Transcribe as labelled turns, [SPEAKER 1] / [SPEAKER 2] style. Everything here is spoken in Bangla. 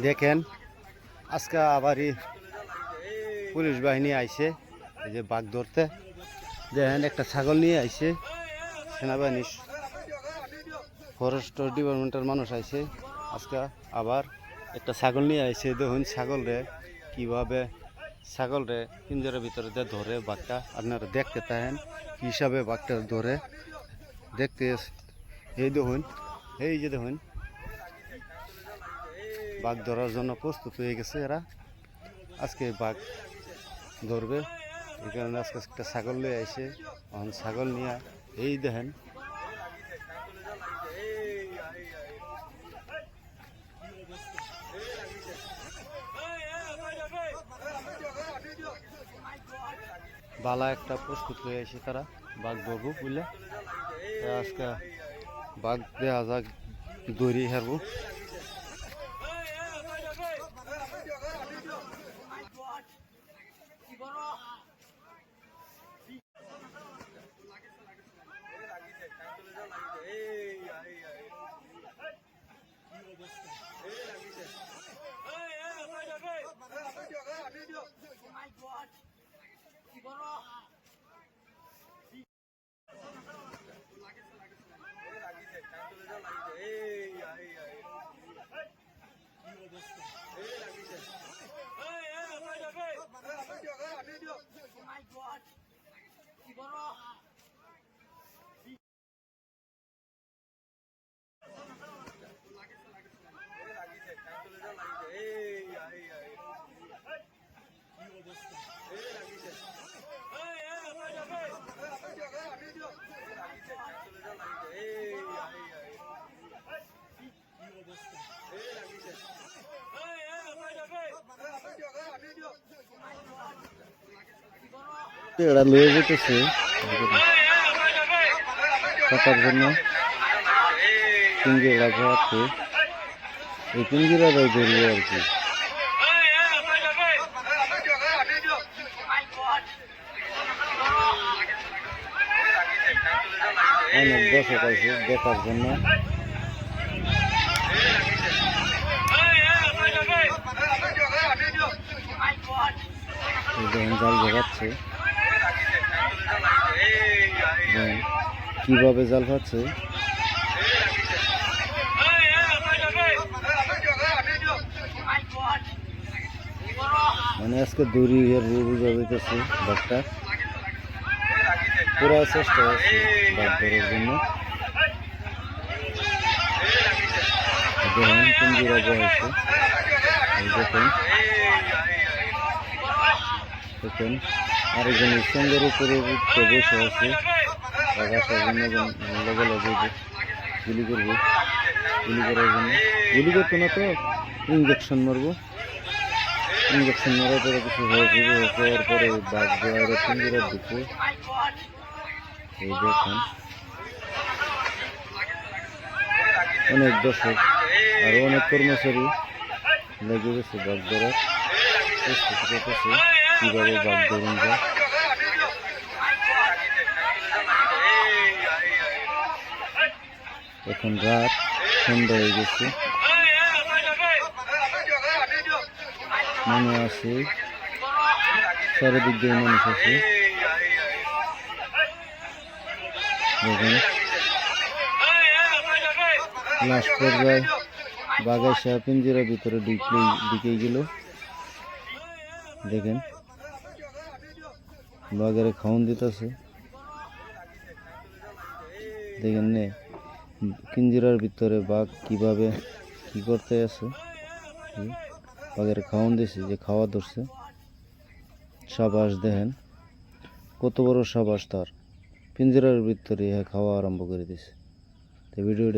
[SPEAKER 1] দেখেন, আজকে আবারই পুলিশ বাহিনী আইছে, এই যে বাঘ ধরতে। দেখেন, একটা ছাগল নিয়ে আইছে সেনাবাহিনী ফরেস্ট ডিপার্টমেন্টের মানুষ আইছে। আজকে আবার একটা ছাগল নিয়ে আইছে, দেখুন ছাগল রে কীভাবে ছাগল রে পিঞ্জরের ভিতরে দিয়ে ধরে বাঘটা। আপনারা দেখতে থাকেন কী হিসাবে বাঘটা ধরে। দেখতে এই দেখুন, এই যে দেখুন বাঘ ধরার জন্য প্রস্তুত হয়ে গেছে এরা। আজকে বাঘ ধরবে। এই কারণে আজকে একটা ছাগল নিয়ে আইসে। এখন ছাগল নিয়ে, এই দেখেন। বালা একটা প্রস্তুত হয়ে আসে তারা, বাঘ ধরবো বুঝলে। আজকে বাঘ দেওয়া যাক, দড়ি হারবো। এরা লয়ে যেতেছে। থাকার জন্য। পিঞ্জিরা ঘোরাচ্ছে এই পিঞ্জিরাটাই ধরবে আর কি। অনেক দর্শক আছে দেখার জন্য। জাল দেখেন কীভাবে জাল পাচ্ছে মানে আজকে দড়ি বুঝা যাইতেছে বাঘটা পুরো চেষ্টা আছে ধরার জন্য। দেখেন পিঞ্জিরা বসে এই দেখেন। দেখেন, আরেকজন সঙ্গের উপরে উঠতে বসে আছে। আকাশের জন্য লগে লগে গুলি করব। গুলি করার জন্য। গুলি করতো না তো? ইঞ্জেকশন মারবো। ইঞ্জেকশন মারার পরে কিছু হয়ে যাবে হওয়ার পরে বাঘ দেওয়ার পিঞ্জিরার দিকে এই দেখেন অনেক দর্শক আর অনেক কর্মচারী লেগে গেছে বাঘ ধরার প্রস্তুতি করতেছে কীভাবে বাঘ ধরুন যায় এখন রাত সন্ধ্যা হয়ে গেছে মানুষ আছে, চারিদিক দিয়ে মানুষ আছে। দেখুন লাস্ট পর্যায়ে বাগাইশা পিঞ্জিরার ভিতরে ঢুকলে ঢুকে গেল। দেখেন, বাঘের খাওয়ান দিতেছে। দেখেন নে, পিঞ্জিরার ভিতরে বাঘ কীভাবে কি করতে আছে। বাঘের খাওয়ান দিছি, যে খাওয়া ধরছে। সাবাস দেখেন, কত বড় সাবাস তার। পিঞ্জরার ভিতরে ইহা খাওয়া আরম্ভ করে দিছে। তো ভিডিওটা